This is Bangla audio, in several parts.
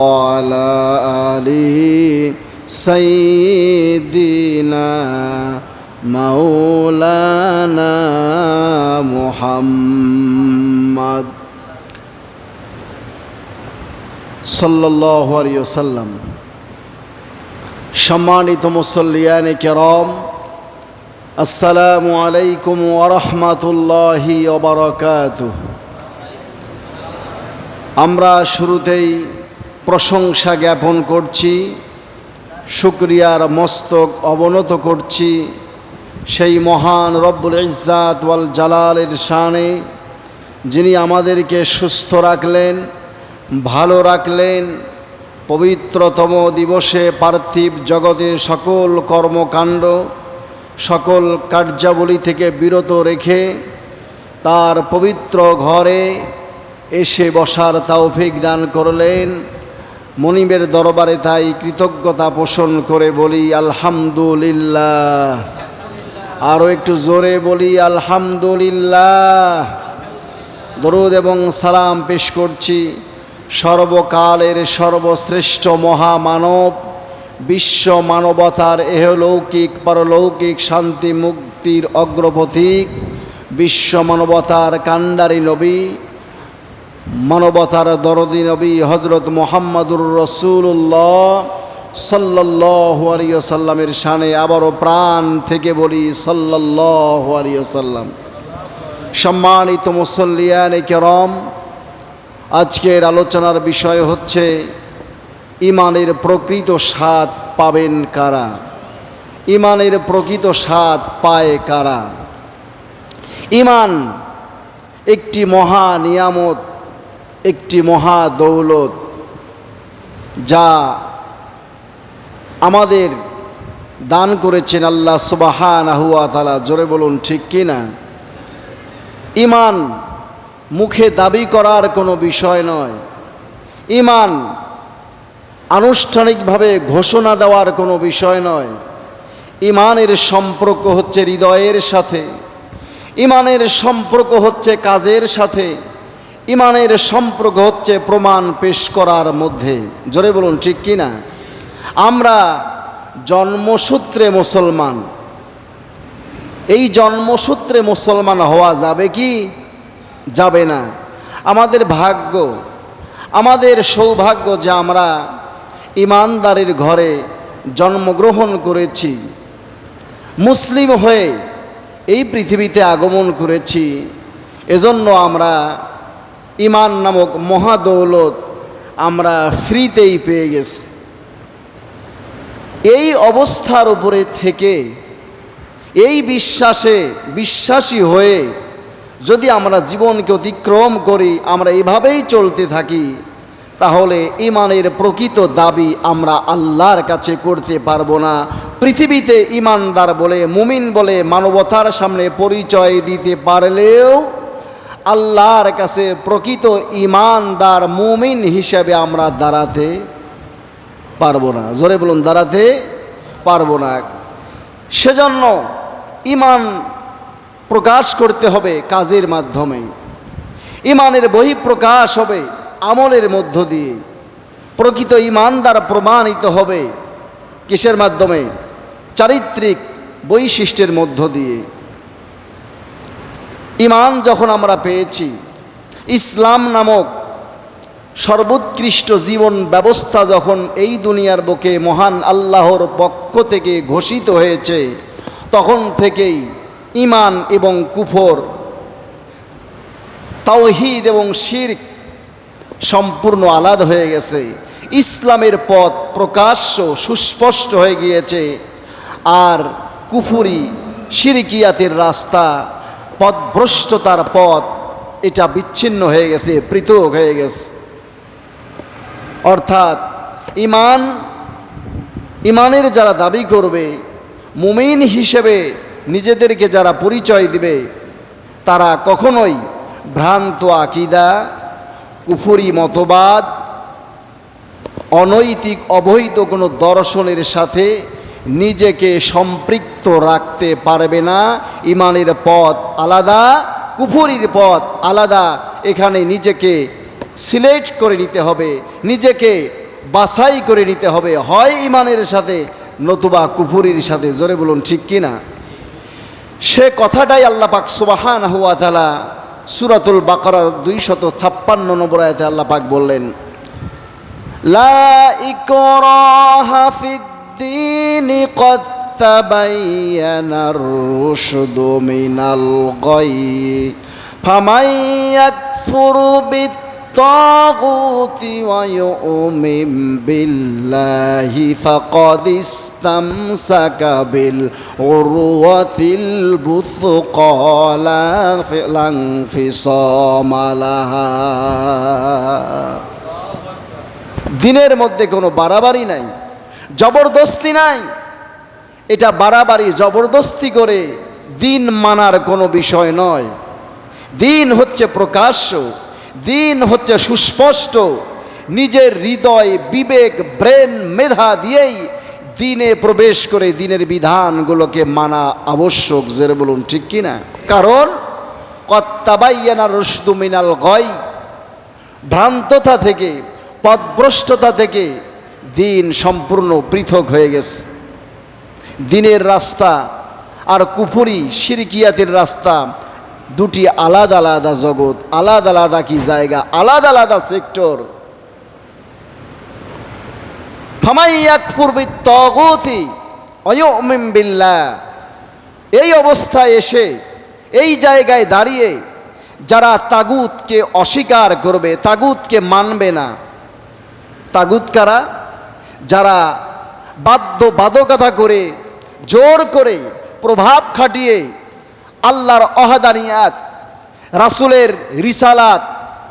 وعلى آله سيدنا مولانا محمد সাল্লাল্লাহু আলাইহি ওয়াসাল্লাম সম্মানিত মুসল্লিয়ান কেরম আসসালামু আলাইকুম ওয়া রাহমাতুল্লাহি ওয়া বারাকাতুহু আমরা শুরুতেই প্রশংসা জ্ঞাপন করছি, শুক্রিয়ার মস্তক অবনত করছি, সেই মহান রব্বুল ইজ্জাত ওয়াল জালালের শানে, যিনি আমাদেরকে সুস্থ রাখলেন, ভালো রাখলেন, পবিত্রতম দিবসে পার্থিব জগতের সকল কর্মকাণ্ড, সকল কার্যাবলী থেকে বিরত রেখে, তার পবিত্র ঘরে এসে বসার তৌফিক দান করলেন। মনিবের দরবারে তাই কৃতজ্ঞতা পোষণ করে বলি, আলহামদুলিল্লাহ। আরও একটু জোরে বলি, আলহামদুলিল্লাহ। দরুদ এবং সালাম পেশ করছি সর্বকালের সর্বশ্রেষ্ঠ মহামানব, বিশ্ব মানবতার এহলৌকিক, পরলৌকিক শান্তি মুক্তির অগ্রপথিক, বিশ্ব মানবতার কাণ্ডারি নবী মানবতার দরদি নবী হজরত মোহাম্মদুর রসুল্লাহ সাল্লাহ আলিয়াল্লামের শানে আবারও প্রাণ থেকে বলি সাল্লাহ আলিয়াল্লাম সম্মানিত মুসল্লিয়ান কেরম, আজকের আলোচনার বিষয় হচ্ছে ইমানের প্রকৃত স্বাদ পাবেন কারা? ইমানের প্রকৃত স্বাদ পায় কারা? ইমান একটি মহা নিয়ামত একটি মহা দৌলত যা আমাদের দান করেছেন আল্লাহ সুবাহান আহুয়া তালা জোরে বলুন, ঠিক কি না? ইমান মুখে দাবি করার কোনো বিষয় নয়। ইমান আনুষ্ঠানিকভাবে ঘোষণা দেওয়ার কোনো বিষয় নয়। ইমানের সম্পর্ক হচ্ছে হৃদয়ের সাথে। ইমানের সম্পর্ক হচ্ছে কাজের সাথে। ইমানের সম্পর্ক হচ্ছে প্রমাণ পেশ করার মধ্যে। জোরে বলুন, ঠিক কি না? আমরা জন্মসূত্রে মুসলমান। এই জন্মসূত্রে মুসলমান হওয়া যাবে কি? যাবে না। আমাদের ভাগ্য, আমাদের সৌভাগ্য যে আমরা ইমানদারের ঘরে জন্মগ্রহণ করেছি, মুসলিম হয়ে এই পৃথিবীতে আগমন করেছি, এজন্য আমরা ইমান নামক মহাদৌলত আমরা ফ্রিতেই পেয়ে গেছি। এই অবস্থার উপরে থেকে, এই বিশ্বাসে বিশ্বাসী হয়ে যদি আমরা জীবনকে অতিক্রম করি, আমরা এভাবেই চলতে থাকি, তাহলে ইমানের প্রকৃত দাবি আমরা আল্লাহর কাছে করতে পারব না। পৃথিবীতে ইমানদার বলে, মুমিন বলে, মানবতার সামনে পরিচয় দিতে পারলেও আল্লাহর কাছে প্রকৃত ইমানদার মুমিন হিসেবে আমরা দাঁড়াতে পারব না। জোরে বলুন, দাঁড়াতে পারব না। সেজন্য ইমান প্রকাশ করতে হবে কাজের মাধ্যমে। ইমানের বহিঃপ্রকাশ হবে আমলের মধ্য দিয়ে। প্রকৃত ইমানদার প্রমাণিত হবে কিসের মাধ্যমে? চারিত্রিক বৈশিষ্ট্যের মধ্য দিয়ে। ইমান যখন আমরা পেয়েছি, ইসলাম নামক সর্বোৎকৃষ্ট জীবন ব্যবস্থা যখন এই দুনিয়ার বুকে মহান আল্লাহর পক্ষ থেকে ঘোষিত হয়েছে, তখন থেকেই ইমান এবং কুফর, তাওহিদ এবং শির্ক সম্পূর্ণ আলাদা হয়ে গেছে। ইসলামের পথ প্রকাশ্য, সুস্পষ্ট হয়ে গিয়েছে। আর কুফুরি, শিরকিয়াতের রাস্তা পথভ্রষ্টতার পথ, এটা বিচ্ছিন্ন হয়ে গেছে, পৃথক হয়ে গেছে। অর্থাৎ, ইমান, ইমানের যারা দাবি করবে, মুমিন হিসেবে নিজেদেরকে যারা পরিচয় দিবে, তারা কখনোই ভ্রান্ত আকিদা, কুফুরি মতবাদ, অনৈতিক অবৈধ কোনো দর্শনের সাথে নিজেকে সম্পৃক্ত রাখতে পারবে না। ইমানের পথ আলাদা, কুফুরির পথ আলাদা। এখানে নিজেকে সিলেক্ট করে নিতে হবে, নিজেকে বাছাই করে নিতে হবে। হয় ইমানের সাথে নতুবা কুফুরির সাথে, জোরে বলুন ঠিক কি না? সে কথাটাই আল্লাহ পাক সুবাহান হুয়া তালা সুরাতুল বাকারার দুই শত ছাপ্পান্ন নম্বর আয়াতে আল্লাহ পাক বললেন, লা ইকরাহা ফিদ্দীনি قد تبين الرشد من الغي فمن يكفر بالطاغوت ويؤمن بالله فقد استمسك بالعروة البثقى لا انفصام لها দিনের মধ্যে কোনো বাড়াবাড়ি নাই জবরদস্তি নাই। এটা বাড়াবাড়ি, জবরদস্তি করে দিন মানার কোনো বিষয় নয়। দিন হচ্ছে প্রকাশ্য, দিন হচ্ছে সুস্পষ্ট। নিজের হৃদয়, বিবেক, ব্রেন, মেধা দিয়েই দিনে প্রবেশ করে দিনের বিধানগুলোকে মানা আবশ্যক, জেরে বলুন, ঠিক কিনা কারণ, কত্তাবাইয়ানা রসদু মিনাল গয়, ভ্রান্ততা থেকে, পদভ্রষ্টতা থেকে দিন সম্পূর্ণ পৃথক হয়ে গেছে। দিনের রাস্তা আর কুফুরি, সিরকিয়াতের রাস্তা দুটি আলাদা আলাদা জগৎ, আলাদা আলাদা কি জায়গা, আলাদা আলাদা সেক্টর। এই অবস্থায় এসে, এই জায়গায় দাঁড়িয়ে যারা তাগুতকে অস্বীকার করবে, তাগুতকে মানবে না। তাগুত কারা? যারা বাদ্য বাদকতা করে, জোর করে প্রভাব খাটিয়ে আল্লাহর অহাদানিয়াত, রাসুলের রিসালাত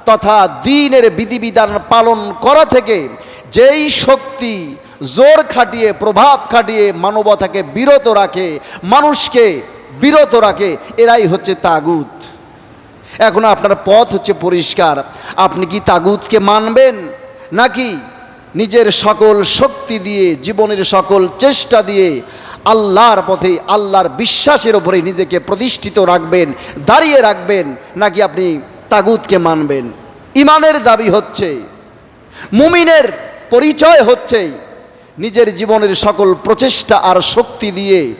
তথা দিনের বিধিবিধান পালন করা থেকে যেই শক্তি জোর খাটিয়ে, প্রভাব খাটিয়ে মানবতাকে বিরত রাখে, মানুষকে বিরত রাখে, এরাই হচ্ছে তাগুত। এখন আপনার পথ হচ্ছে পরিষ্কার। আপনি কি তাগুতকে মানবেন নাকি নিজের সকল শক্তি দিয়ে, জীবনের সকল চেষ্টা দিয়ে আল্লাহর পথে, আল্লাহর বিশ্বাসের ওপরে নিজেকে প্রতিষ্ঠিত রাখবেন, দাঁড়িয়ে রাখবেন, নাকি আপনি তাগুতকে মানবেন। ইমানের দাবি হচ্ছে, মুমিনের পরিচয় হচ্ছে, নিজের জীবনের সকল প্রচেষ্টা আর শক্তি দিয়ে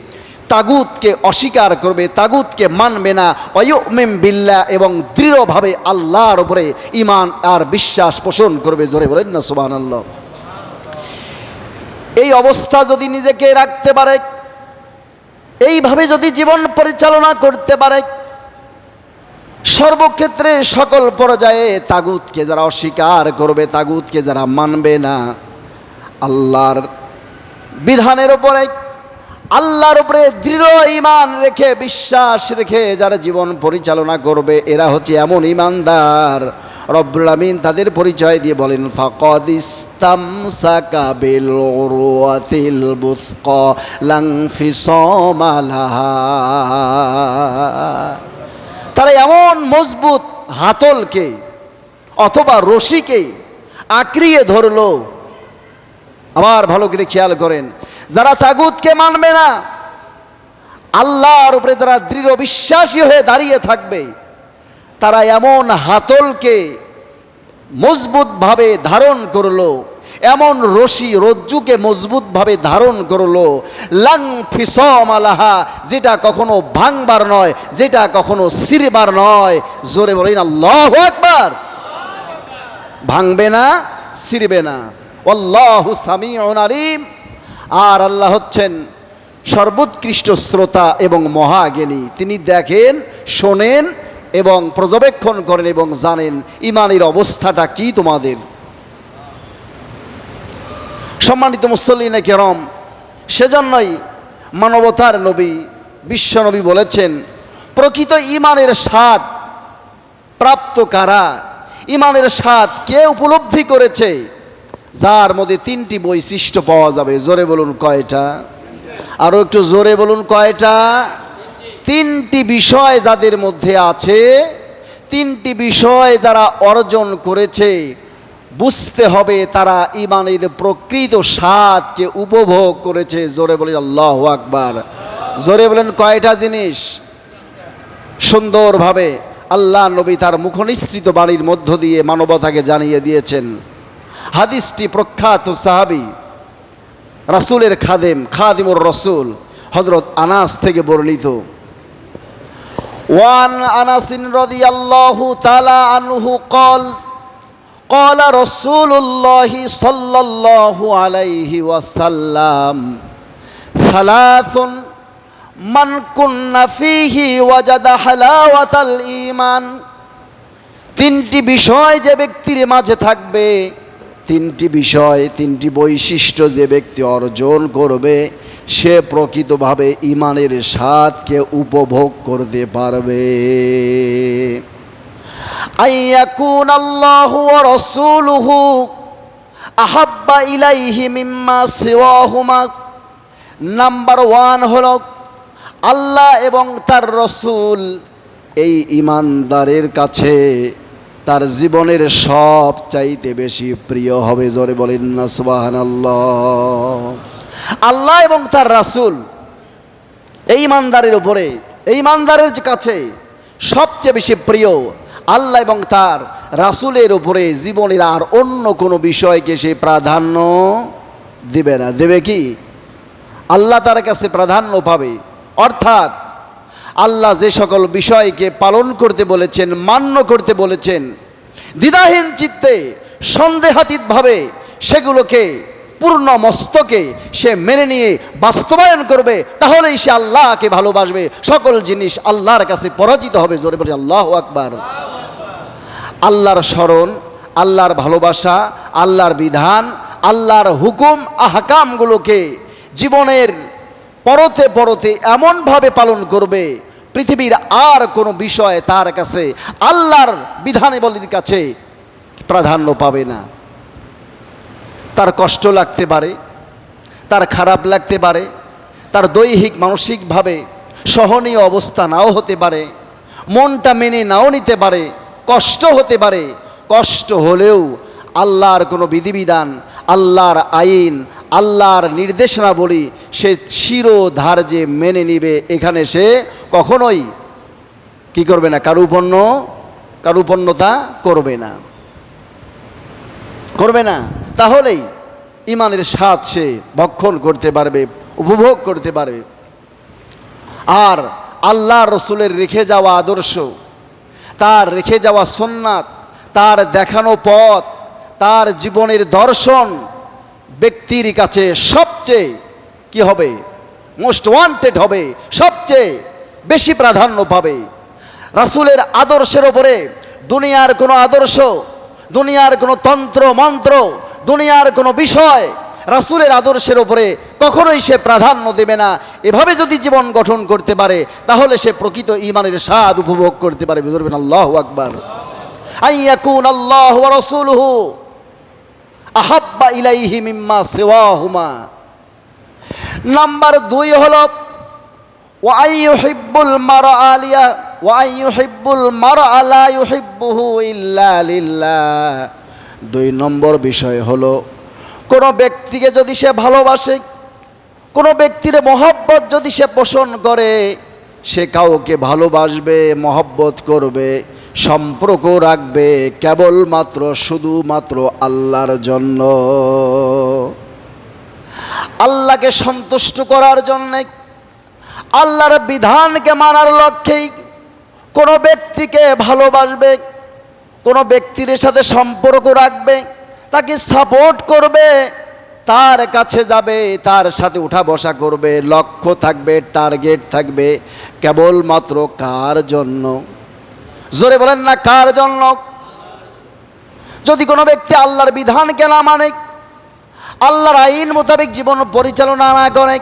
তাগুতকে অস্বীকার করবে, তাগুতকে মানবে না। অয়মেম বিল্লা এবং দৃঢ়ভাবে আল্লাহর উপরে ইমান আর বিশ্বাস পোষণ করবে। জোরে বলেন না সুবাহ আল্লাহ এই অবস্থা যদি নিজেকে রাখতে পারে, এইভাবে যদি জীবন পরিচালনা করতে পারে, সর্বক্ষেত্রে সকল পর্যায়ে তাগুতকে যারা অস্বীকার করবে, তাগুতকে যারা মানবে না, আল্লাহর বিধানের উপরে, আল্লাহর উপরে দৃঢ় ইমান রেখে, বিশ্বাস রেখে যারা জীবন পরিচালনা করবে, এরা হচ্ছে এমন ইমানদার রব্বুল আমিন তাদের পরিচয় দিয়ে বলেন, ফাকদ ইস্তামসাকা বিল উরওয়াতিল বুসকা, লাং তারা এমন মজবুত হাতলকে অথবা রশিকে আঁকড়িয়ে ধরলো। আবার ভালো করে খেয়াল করেন, যারা তাগুতকে মানবে না, আল্লাহর উপরে যারা দৃঢ় বিশ্বাসী হয়ে দাঁড়িয়ে থাকবে তারা এমন হাতলকে মজবুতভাবে ধারণ করল, এমন রশি রজ্জুকে মজবুতভাবে ধারণ করল, লাং ফিসমালাহা যেটা কখনো ভাঙবার নয়, যেটা কখনো সিরবার নয়। জোরে বলেন, আল্লাহ একবার ভাঙবে না, সিরবে না। অল্লাহু সামিউন আলিম। আর আল্লাহ হচ্ছেন সর্বোৎকৃষ্ট শ্রোতা এবং মহাজ্ঞানী। তিনি দেখেন, শোনেন এবং পর্যবেক্ষণ করেন এবং জানেন ইমানের অবস্থাটা কি তোমাদের। সম্মানিত মুসল্লিন কেরম, সেজন্যই মানবতার নবী বিশ্বনবী বলেছেন, প্রকৃত ইমানের স্বাদ প্রাপ্ত কারা? ইমানের স্বাদ কে উপলব্ধি করেছে? যার মধ্যে তিনটি বৈশিষ্ট্য পাওয়া যাবে। জোরে বলুন কয়টা? আরও একটু জোরে বলুন কয়টা? তিনটি বিষয় যাদের মধ্যে আছে, তিনটি বিষয় যারা অর্জন করেছে, বুঝতে হবে তারা ইমানের প্রকৃত স্বাদকে উপভোগ করেছে। জোরে বলে আল্লাহ আকবার। জোরে বলেন কয়টা জিনিস? সুন্দরভাবে আল্লাহ নবী তার মুখনিসৃত বাণীর মধ্য দিয়ে মানবতাকে জানিয়ে দিয়েছেন। হাদিসটি প্রখ্যাত সাহাবি রাসূলের খাদেম, খাদিমুর রসুল হজরত আনাস থেকে বর্ণিত। ওয়ান আনাসিন রাদিয়াল্লাহু তাআলা আনহু قال قال رسول الله صلى الله عليه وسلم ثلاث من كن فيه وجد حلاوة الإيمان তিনটি বিষয় যে ব্যক্তির মাঝে থাকবে তিনটি বিষয়, তিনটি বৈশিষ্ট্য যে ব্যক্তি অর্জন করবে, সে প্রকৃতভাবে ইমানের স্বাদকে উপভোগ করতে পারবে। আইয়াকুন আল্লাহ রাসূলুহু আহাব্বা ইলাইহি মিম্মা সিওয়াহুমা। নাম্বার ওয়ান হলো, আল্লাহ এবং তার রসুল এই ইমানদারের কাছে তার জীবনের সব চাইতে বেশি প্রিয় হবে, জোরে বলেন না সুবাহান আল্লাহ এবং তার রাসূল এই ইমানদারের উপরে, এই ইমানদারের কাছে সবচেয়ে বেশি প্রিয়, আল্লাহ এবং তার রাসূলের উপরে জীবনের আর অন্য কোনো বিষয়কে সে প্রাধান্য দিবে না। দেবে কি? আল্লাহ তার কাছে প্রাধান্য পাবে। অর্থাৎ আল্লাহ যে সকল বিষয়কে পালন করতে বলেছেন, মান্য করতে বলেছেন, দ্বিধাহীন চিত্তে, সন্দেহাতীতভাবে সেগুলোকে পূর্ণ মস্তকে সে মেনে নিয়ে বাস্তবায়ন করবে, তাহলেই সে আল্লাহকে ভালোবাসবে। সকল জিনিস আল্লাহর কাছে পরাজিত হবে, জোরে বলে, আল্লাহ আকবার। আল্লাহর স্মরণ, আল্লাহর ভালোবাসা, আল্লাহর বিধান, আল্লাহর হুকুম, আহকামগুলোকে জীবনের পরতে পরতে এমনভাবে পালন করবে পৃথিবীর আর কোনো বিষয় তার কাছে, আল্লাহর বিধানাবলীর কাছে প্রাধান্য পাবে না। তার কষ্ট লাগতে পারে, তার খারাপ লাগতে পারে, তার দৈহিক, মানসিকভাবে সহনীয় অবস্থা নাও হতে পারে, মনটা মেনে নাও নিতে পারে, কষ্ট হতে পারে। কষ্ট হলেও আল্লাহর কোনো বিধিবিধান, আল্লাহর আইন, আল্লাহর নির্দেশনা বলি সে চিরধার্যে মেনে নিবে এখানে সে কখনোই কি করবে না কারুপণ্য কারুপণ্যতা করবে না। করবে না। তাহলেই ইমানের স্বাদ সে ভক্ষণ করতে পারবে, উপভোগ করতে পারবে। আর আল্লাহ রসুলের রেখে যাওয়া আদর্শ, তার রেখে যাওয়া সোননাথ তার দেখানো পথ তার জীবনের দর্শন ব্যক্তির কাছে সবচেয়ে কি হবে? মোস্ট ওয়ান্টেড হবে, সবচেয়ে বেশি প্রাধান্য পাবে। রাসূলের আদর্শের ওপরে দুনিয়ার কোনো আদর্শ, দুনিয়ার কোনো তন্ত্র, মন্ত্র, দুনিয়ার কোনো বিষয় রাসুলের আদর্শের ওপরে কখনোই সে প্রাধান্য দেবে না। এভাবে যদি জীবন গঠন করতে পারে, তাহলে সে প্রকৃত ইমানের স্বাদ উপভোগ করতে পারে। বুঝবেন আল্লাহ আকবার। আইয়াকুন আল্লাহ রাসূলুহু। আহাব্বা ইলাইহি মিম্মা সিওয়াহুমা। নাম্বার দুই হলো ওয়াইয়ুহিব্বুল মারআলিয়া ওয়াইয়ুহিব্বুল মারআ লা ইউহিব্বুহু ইল্লা লিল্লাহ। দুই নম্বর বিষয় হলো, কোনো ব্যক্তিকে যদি সে ভালোবাসে, কোনো ব্যক্তির মহব্বত যদি সে পোষণ করে, সে কাউকে ভালোবাসবে, মহব্বত করবে। সম্পর্ক রাখবে কেবলমাত্র, শুধুমাত্র আল্লাহর জন্য। আল্লাহকে সন্তুষ্ট করার জন্যে, আল্লাহর বিধানকে মানার লক্ষ্যেই কোনো ব্যক্তিকে ভালোবাসবে, কোনো ব্যক্তির সাথে সম্পর্ক রাখবে, তাকে সাপোর্ট করবে, তার কাছে যাবে, তার সাথে উঠা বসা করবে, লক্ষ্য থাকবে, টার্গেট থাকবে, কেবলমাত্র কার জন্য? জোরে বলেন না, কার জন্য? যদি কোনো ব্যক্তি আল্লাহর বিধানকে না মানে আল্লাহর আইন মোতাবেক জীবন পরিচালনা না করে,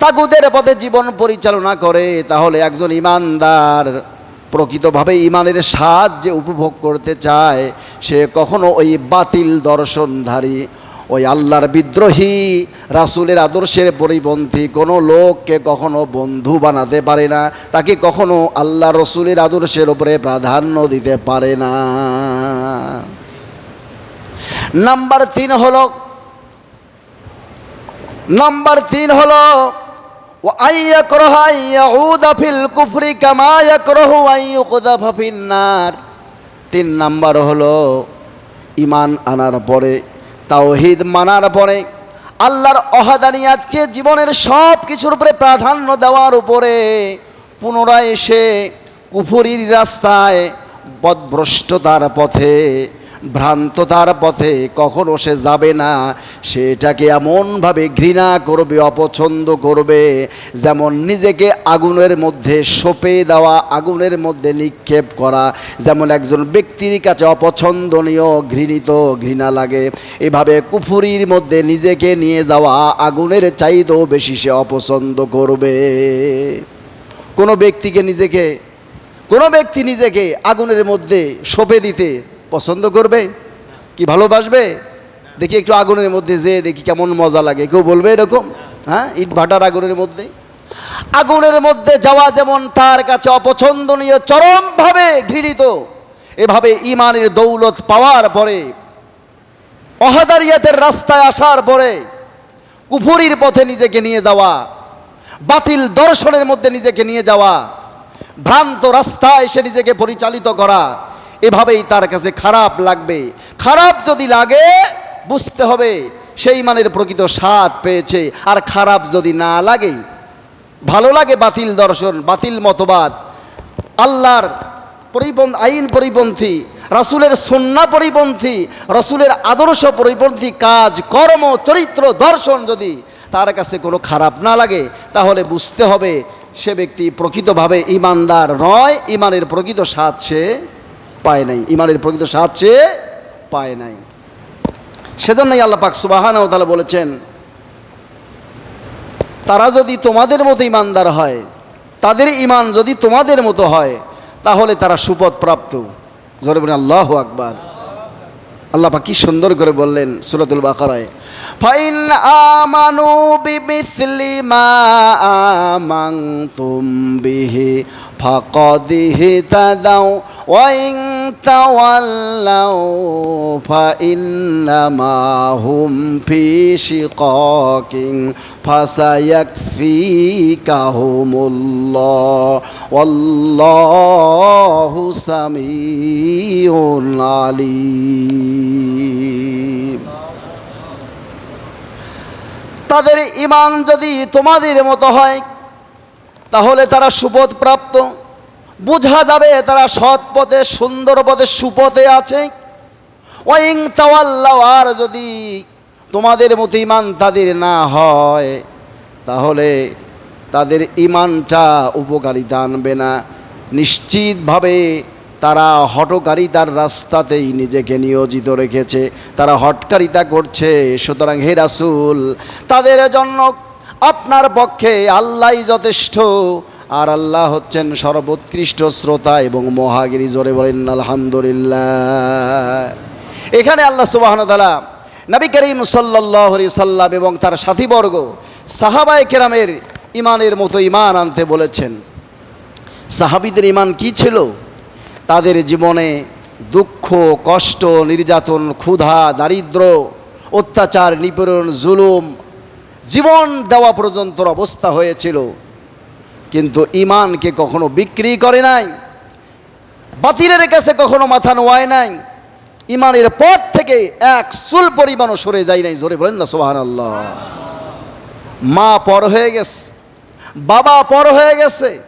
তাগুদের পথে জীবন পরিচালনা করে, তাহলে একজন ইমানদার প্রকৃতভাবে ইমানের সাহায্যে উপভোগ করতে চায়, সে কখনো ওই বাতিল দর্শনধারী ওই আল্লাহর বিদ্রোহী রাসুলের আদর্শের পরিপন্থী কোনো লোককে কখনো বন্ধু বানাতে পারে না, তাকে কখনো আল্লাহ রসুলের আদর্শের ওপরে প্রাধান্য দিতে পারে না। নাম্বার তিন হল, নাম্বার তিন হল তিন নাম্বার হলো ইমান আনার পরে তাওহিদ মানার পরে আল্লাহর অহাদানিয়াতকে জীবনের সব কিছুর উপরে প্রাধান্য দেওয়ার উপরে পুনরায় এসে কুফুরির রাস্তায় বদভ্রষ্টতার পথে ভ্রান্ততার পথে কখনো সে যাবে না। সেটাকে এমনভাবে ঘৃণা করবে, অপছন্দ করবে, যেমন নিজেকে আগুনের মধ্যে সপে দেওয়া, আগুনের মধ্যে নিক্ষেপ করা। যেমন একজন ব্যক্তির কাছে অপছন্দনীয় ঘৃণিত ঘৃণা লাগে। এভাবে কুফুরির মধ্যে নিজেকে নিয়ে যাওয়া আগুনের চাইতেও বেশি সে অপছন্দ করবে। কোনো ব্যক্তিকে নিজেকে, কোনো ব্যক্তি নিজেকে আগুনের মধ্যে সপে দিতে পছন্দ করবে? কি ভালোবাসবে? দেখি একটু আগুনের মধ্যে যে, দেখি কেমন মজা লাগে। কেউ বলবে এরকম? হ্যাঁ? ইট ভাটার আগুনের মধ্যে? আগুনের মধ্যে যাওয়া যেমন তার কাছে অপছন্দনীয় চরমভাবে ঘৃণিত, এভাবে ইমানের দৌলত পাওয়ার পরে, অহাদারিয়াতের রাস্তায় আসার পরে, কুফুরির পথে নিজেকে নিয়ে যাওয়া, বাতিল দর্শনের মধ্যে নিজেকে নিয়ে যাওয়া, ভ্রান্ত রাস্তায় সে নিজেকে পরিচালিত করা এভাবেই তার কাছে খারাপ লাগবে। খারাপ যদি লাগে, বুঝতে হবে সেই মানের প্রকৃত স্বাদ পেয়েছে। আর খারাপ যদি না লাগে, ভালো লাগে বাতিল দর্শন, বাতিল মতবাদ। আল্লাহর পরিপন্থী আইন পরিপন্থী, রসুলের সন্না পরিপন্থী, রসুলের আদর্শ পরিপন্থী কাজ, কর্ম, চরিত্র, দর্শন যদি তার কাছে কোনো খারাপ না লাগে, তাহলে বুঝতে হবে সে ব্যক্তি প্রকৃতভাবে ইমানদার নয়, ইমানের প্রকৃত স্বাদ সে পায় নাই ইমানের প্রকৃত সাহায্যে পায় নাই। সেজন্যই আল্লাহ পাক সুবাহান তাহলে বলেছেন, তারা যদি তোমাদের মতো ইমানদার হয়, তাদের ইমান যদি তোমাদের মতো হয়, তাহলে তারা সুপথ প্রাপ্ত। জরে আল্লাহ আকবার। আল্লাহ কি সুন্দর করে বললেন সুরাতুল বাকারায়, ফাইন আমানু বিমিসলি মা আমানতুম বিহি ফাকাদিহি তাদাও ওয়াইন তাওয়াল্লাও ফাইন্নামা হুম ফি শিকাকিন ফাসায়াকফিকাহুমুল্লাহ। ওয়াল্লাহু সামিউন আলিম। তাদের ইমান যদি তোমাদের মতো হয়, তাহলে তারা সুপথ প্রাপ্ত বোঝা যাবে তারা সৎ পথে, সুন্দর পথে, সুপথে আছে। ওয়াইং তাওয়াল্লাহ আর যদি তোমাদের মতো ইমান তাদের না হয়, তাহলে তাদের ইমানটা উপকারিতা আনবে না। নিশ্চিতভাবে তারা হটকারিতার রাস্তাতেই নিজেকে নিয়োজিত রেখেছে। তারা হটকারিতা করছে, সুতরাং হে রাসুল, তাদের জন্য আপনার পক্ষে আল্লাহই যথেষ্ট। আর আল্লাহ হচ্ছেন সর্বোৎকৃষ্ট শ্রোতা এবং মহাগিরি, জোরে বলেন, আলহামদুলিল্লাহ। এখানে আল্লাহ সুবাহন তালা নবী করিম সাল্লাহ সাল্লাম এবং তার সাথীবর্গ সাহাবাই কেরামের ইমানের মতো ইমান আনতে বলেছেন। সাহাবিদের ইমান কি ছিল? তাদের জীবনে দুঃখ, কষ্ট, নির্যাতন, ক্ষুধা, দারিদ্র, অত্যাচার, নিপীড়ন, জুলুম, জীবন দেওয়া পর্যন্ত অবস্থা হয়েছিল। কিন্তু ইমানকে কখনো বিক্রি করে নাই, বাতিলের কাছে কখনো মাথা নোয়ায় নাই ইমানের পথ থেকে এক চুল পরিমাণও সরে যায় নাই। জোরে বলেন না সোহান আল্লাহ মা পর হয়ে গেছে, বাবা পর হয়ে গেছে,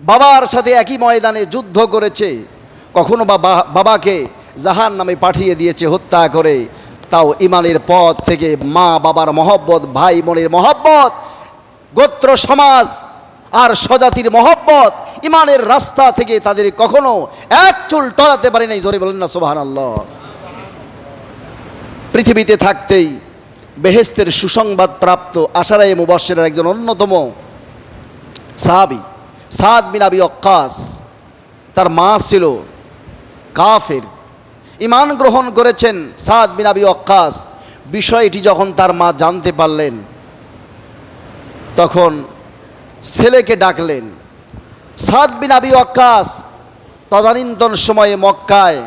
বাবার সাথে একই ময়দানে যুদ্ধ করেছে, কখনো বা বা- বাবাকে জাহান নামে পাঠিয়ে দিয়েছে, হত্যা করে, তাও ইমানের পথ থেকে মা বাবার মহব্বত ভাই বোনের মহব্বত, গোত্র সমাজ আর স্বজাতির মহব্বত ইমানের রাস্তা থেকে তাদের কখনো এক চুল টলাতে পারে নাই। জোরে বলেন না সোহান পৃথিবীতে থাকতেই বেহেস্তের সুসংবাদ প্রাপ্ত আশারায় মুবাসের একজন অন্যতম সাহাবি, সাদ বিন আবি অক্কাস তার মা ছিল কাফের। ইমান গ্রহণ করেছেন সাদ বিন আবি অক্কাস বিষয়টি যখন তার মা জানতে পারলেন, তখন ছেলেকে ডাকলেন। সাদ বিন আবি অক্কাস তদানীন্তন সময়ে মক্কায়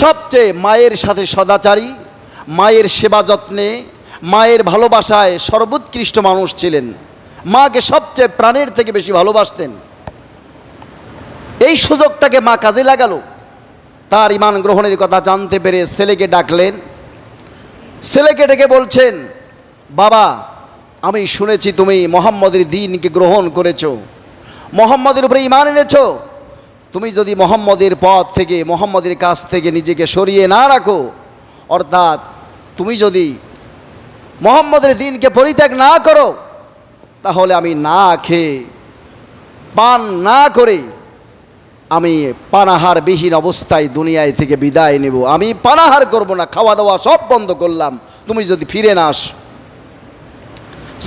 সবচেয়ে মায়ের সাথে সদাচারী, মায়ের সেবা যত্নে, মায়ের ভালোবাসায় সর্বোৎকৃষ্ট মানুষ ছিলেন। মাকে সবচেয়ে প্রাণের থেকে বেশি ভালোবাসতেন। এই সুযোগটাকে মা কাজে লাগালো। তার ইমান গ্রহণের কথা জানতে পেরে ছেলেকে ডাকলেন। ছেলেকে ডেকে বলছেন, বাবা আমি শুনেছি তুমি মোহাম্মদের দিনকে গ্রহণ করেছ। মোহাম্মদের উপরে ইমান এনেছো। তুমি যদি মোহাম্মদের পথ থেকে, মোহাম্মদের কাছ থেকে নিজেকে সরিয়ে না রাখো, অর্থাৎ তুমি যদি মোহাম্মদের দিনকে পরিত্যাগ না করো, তাহলে আমি না খেয়ে, পান না করে আমি পানাহার বিহীন অবস্থায় দুনিয়ায় থেকে বিদায় নেব। আমি পানাহার করব না, খাওয়া দাওয়া সব বন্ধ করলাম। তুমি যদি ফিরে না আস।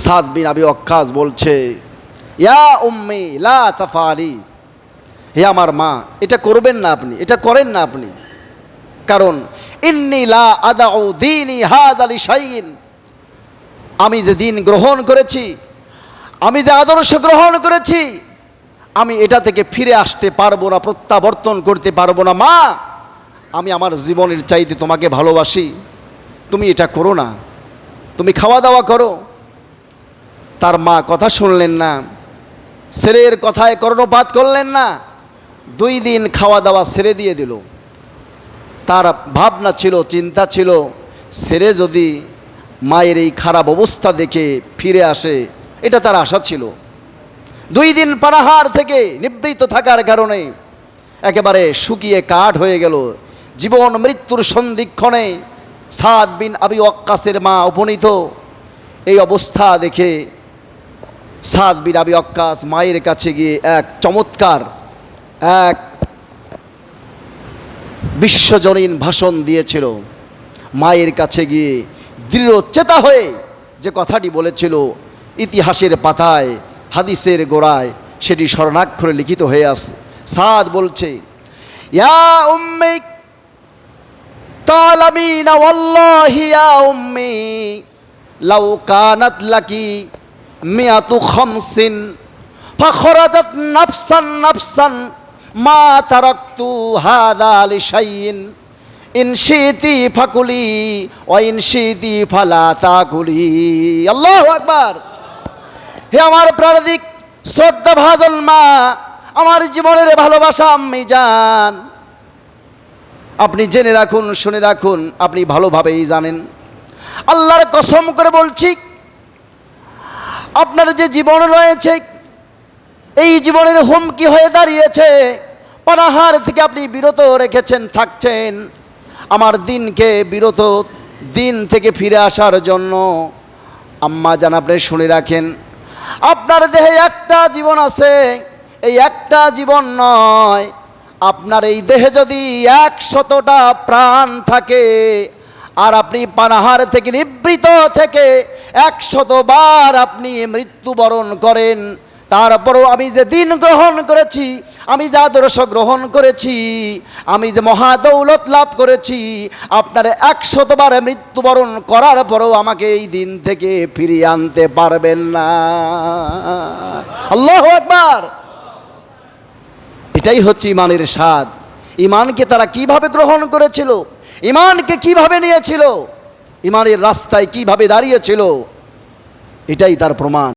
সাদ বিন আবি অক্কাস বলছে, ইয়া উম্মি, লা তাফালি। হে আমার মা, এটা করবেন না আপনি, এটা করেন না আপনি। কারণ, ইন্নি লা আদাউ দিনি হাদ আলি শাইন আমি যে দিন গ্রহণ করেছি, আমি যে আদর্শ গ্রহণ করেছি, আমি এটা থেকে ফিরে আসতে পারব না, প্রত্যাবর্তন করতে পারব না। মা, আমি আমার জীবনের চাইতে তোমাকে ভালোবাসি। তুমি এটা করো না। তুমি খাওয়া দাওয়া করো। তার মা কথা শুনলেন না। ছেলের কথায় কর্ণপাত করলেন না। দুই দিন খাওয়া দাওয়া ছেড়ে দিয়ে দিল। তার ভাবনা ছিল, চিন্তা ছিল ছেড়ে যদি মায়ের এই খারাপ অবস্থা দেখে ফিরে আসে, এটা তার আশা ছিল। দুই দিন পানাহার থেকে নিবৃত্ত থাকার কারণে একেবারে শুকিয়ে কাঠ হয়ে গেল। জীবন মৃত্যুর সন্ধিক্ষণে সাদ বিন আবি অক্কাসের মা উপনীত। এই অবস্থা দেখে সাদ বিন আবি অক্কাস মায়ের কাছে গিয়ে এক চমৎকার, এক বিশ্বজনীন ভাষণ দিয়েছিল। মায়ের কাছে গিয়ে দৃঢ় চেতা হয়ে যে কথাটি বলেছিল, ইতিহাসের পাতায়, হাদিসের গোড়ায়, সেটি স্মরণাক্ষরে লিখিত হয়ে আছে সাদ বলছে লাউ কানাত লাকি মিয়াতু খমসিন, ফখরাজাত নাফসান নাফসান, মা তারাক্তু হাদা আলি শাইন ইনশিতি ফাকুলি ও ইনশিতি ফালা তাকুলি। আল্লাহ একবার হে আমার প্রাণদিক শ্রদ্ধা ভাজন মা, আমার জীবনের ভালোবাসা আমি যান আপনি জেনে রাখুন, শুনে রাখুন, আপনি ভালোভাবেই জানেন। আল্লাহর কসম করে বলছি আপনার যে জীবন রয়েছে, এই জীবনের হুমকি হয়ে দাঁড়িয়েছে পানাহার থেকে আপনি বিরত রেখেছেন, থাকছেন। আমার দিনকে বিরত দিন থেকে ফিরে আসার জন্য আম্মা জান আপনি শুনে রাখেন, আপনার দেহে একটা জীবন আছে, এই একটা জীবন নয়। আপনার এই দেহে যদি একশতটা প্রাণ থাকে আর আপনি পানাহার থেকে নিবৃত থেকে একশতবার আপনি মৃত্যুবরণ করেন। তারপরও আমি যে দিন গ্রহণ করেছি, আমি যে আদর্শ গ্রহণ করেছি, আমি যে মহাদৌলত লাভ করেছি, আপনার একশতবার মৃত্যুবরণ করার পরেও আমাকে এই দিন থেকে ফিরিয়ে আনতে পারবেন না। আল্লাহ একবার এটাই হচ্ছে ইমানের স্বাদ। ইমানকে তারা কীভাবে গ্রহণ করেছিল? ইমানকে কীভাবে নিয়েছিল? ইমানের রাস্তায় কীভাবে দাঁড়িয়েছিল? এটাই তার প্রমাণ।